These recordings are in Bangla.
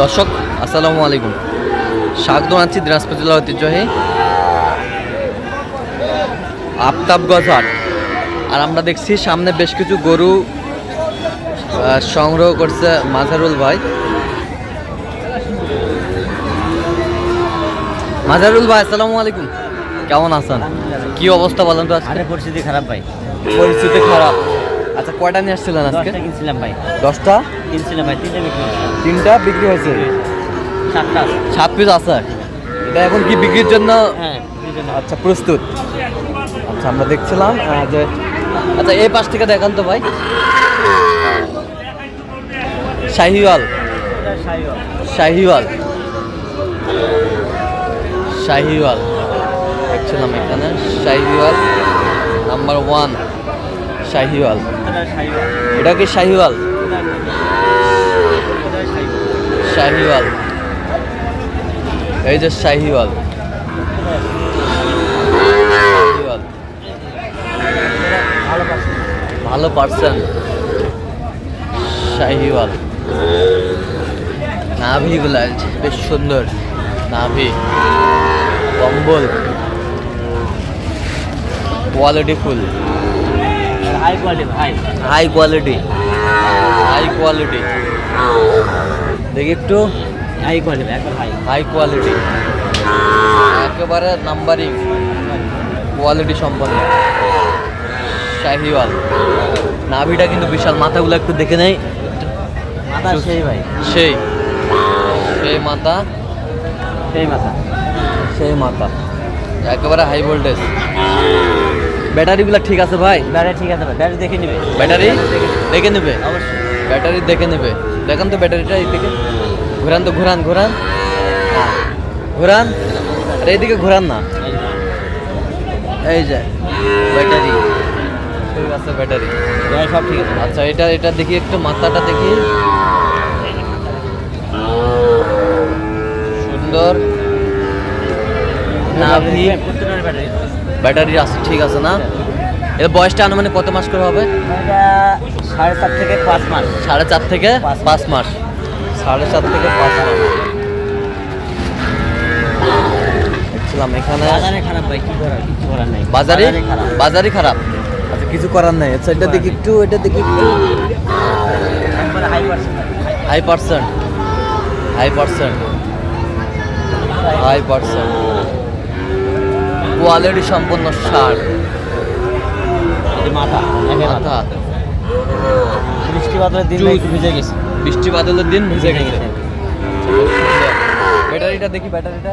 দর্শক আসসালামু আলাইকুম। স্বাগত আছি দিনাজপুর জেলা ঐতিহ্যহী আফতাবগঞ্জ হাট আর আমরা দেখছি সামনে বেশ কিছু গরু সংগ্রহ করছে মাজারুল ভাই। মাজারুল ভাই আসসালামু আলাইকুম। কেমন আছেন? কি অবস্থা বলেন তো আজকে? আরে পরিস্থিতি খারাপ ভাই। পরিস্থিতি খারাপ। আচ্ছা কয়টা নিয়ে আসছিলেন আজকে? কিনছিলাম ভাই। দশটা? কিনছিলাম ভাই তিনটা বিক্রি। তিনটা বিক্রি হয়েছে? সাতটা। সাত পিস আছে? এটা এখন কি বিক্রির জন্য? হ্যাঁ আচ্ছা প্রস্তুত। আচ্ছা আমরা দেখছিলাম যে আচ্ছা এই পাশ থেকে দেখান তো ভাই। শাহিওয়াল। শাহিওয়াল। শাহিওয়াল। দেখছিলাম এখানে শাহিওয়াল নাম্বার ওয়ান শাহিওয়াল। এটা কি শাহিওয়াল? শাহিওয়াল। এই যে শাহিওয়াল। ভালো পারছেন শাহিওয়াল। নাভিগুলা বেশ সুন্দর। নাভি। কম্বল। Quality full. High quality high quality high quality দেখি একটু। হাই কোয়ালিটি একবার হাই হাই কোয়ালিটি একেবারে নাম্বারিং কোয়ালিটি সম্পন্ন। শাহিওয়াল। নাভিটা কিন্তু বিশাল মাথাগুলো একটু দেখে নেই। মাথা সেই ভাই। সেই। সেই মাথা। সেই মাথা। সেই মাথা। একেবারে হাই ভোল্টেজ ব্যাটারিগুলো ঠিক আছে ভাই? ব্যাটারি ঠিক আছে ভাই ব্যাটারি দেখে নিবে। ব্যাটারি দেখে নেবে। অবশ্যই। ব্যাটারি দেখে নেবে। দেখেন তো ব্যাটারিটা এইদিকে। ঘোরান তো ঘোরান ঘোরান। ঘোরান। আর এইদিকে ঘোরান না। এই যে ব্যাটারি। ঠিক আছে ব্যাটারি। সব ঠিক আছে। আচ্ছা এটা এটা দেখি একটু মাথাটা দেখি। সুন্দর। নাভি ব্যাটারি ঠিক আছে না? এর বয়সটা আনুমানিক কত মাস করে হবে? সাড়ে চার থেকে পাঁচ মাস। সাড়ে চার থেকে পাঁচ মাস। সাড়ে চার থেকে পাঁচ মাস। দেখছিলাম এখানে। বাজারে খারাপ ভাই কি করার? কিছু করার নাই। বাজারে? বাজারই খারাপ। আচ্ছা কিছু করার নাই। আচ্ছা এটা দেখি একটু এটা দেখি একটু। High percent high percent high percent quality সম্পন্ন সার। মাথা মাথা। বৃষ্টি বাদলের দিন ভিজে গেছে। বৃষ্টি বাদলের দিন ভিজে গেছে। ব্যাটারিটা দেখি ব্যাটারিটা।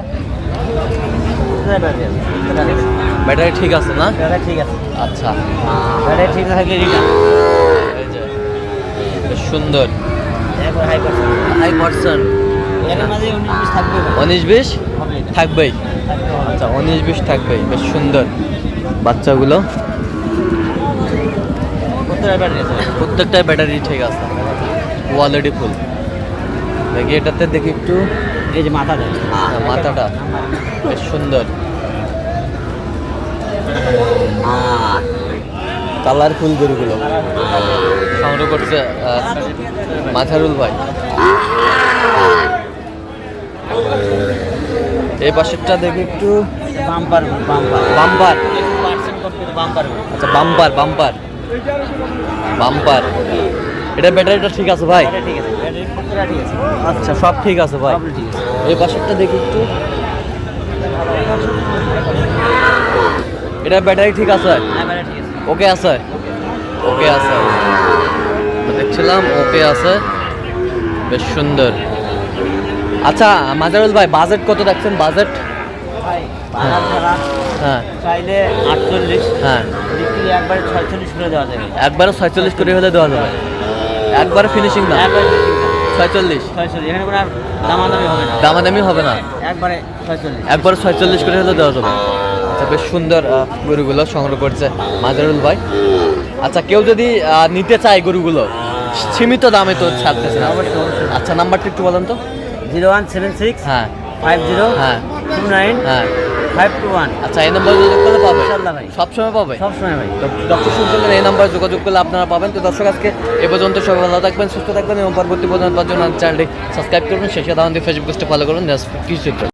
ব্যাটারি ঠিক আছে না? ব্যাটারি ঠিক আছে। আচ্ছা। ব্যাটারি ঠিক থাকলে সুন্দর। হাই পার্সেন্ট হাই পার্সেন্ট এর মাঝে উনিশ থাকবে। উনিশ বিশ থাকবেই। আচ্ছা উনিশ বিশ থাকবেই বেশ সুন্দর। বাচ্চাগুলো। প্রত্যেকটাই ব্যাটারি ঠিক আছে। কোয়ালিটি ফুল দেখি এটাতে দেখি একটু। এই যে মাথা দেয় হ্যাঁ, মাথাটা। বেশ সুন্দর। কালারফুল গরুগুলো। সংগ্রহ করছে মাথারুল ভাই। এই পাশেরটা দেখি একটু। Bumper bumper. বাম্পার? বাম্পার। আচ্ছা বাম্পার বাম্পার। বাম্পার। এটা ব্যাটারিটা ঠিক আছে ভাই? ঠিক আছে আচ্ছা সব ঠিক আছে ভাই। এই পাশেরটা দেখি একটু। এটা ব্যাটারি ঠিক আছে? হ্যাঁ ব্যাটারি ঠিক আছে। ওকে আছে? ওকে আছে। দেখছিলাম ওকে আছে। বেশ সুন্দর। আচ্ছা মাজারুল ভাই বাজেট কত রাখছেন বাজেট হ্যাঁ। চাইলে আটচল্লিশ হ্যাঁ। একবারে ছয়চল্লিশ করে দেওয়া যাবে। একবারে ছয়চল্লিশ করে হলে দেওয়া যাবে। একবারে ফিনিশিং একবারে ছয়চল্লিশ। এখানে কোনো দামাদামি হবে না। দামাদামি হবে না? একবারে ছয়চল্লিশ। একবারে ছয়চল্লিশ করে হলে দেওয়া যাবে। আচ্ছা বেশ সুন্দর গরুগুলো সংগ্রহ করছে মাজারুল ভাই। আচ্ছা কেউ যদি নিতে চায় গরুগুলো সীমিত দামে তো ছাড়তেছে না। আচ্ছা নাম্বারটা একটু বলেন তো। জিরো ওয়ান সেভেন সিক্স হ্যাঁ। ফাইভ জিরো হ্যাঁ। টু নাইন হ্যাঁ। Five two one. আচ্ছা এই নাম্বার যোগাযোগ করলে পাবে ইনশাল্লাহ ভাই। সবসময় পাবে সবসময় ভাই। ডক্টর সূর্যের এই নাম্বার যোগাযোগ করলে আপনারা পাবেন। তো দর্শক আজকে এ পর্যন্ত সবাই ভালো থাকবেন সুস্থ থাকবেন এবং পরবর্তী পর্যন্ত জন্য চ্যানেলটি সাবস্ক্রাইব করবেন শেষে দাওয়ান দিয়ে ফেসবুক পেজটা ফলো করুন। কিছু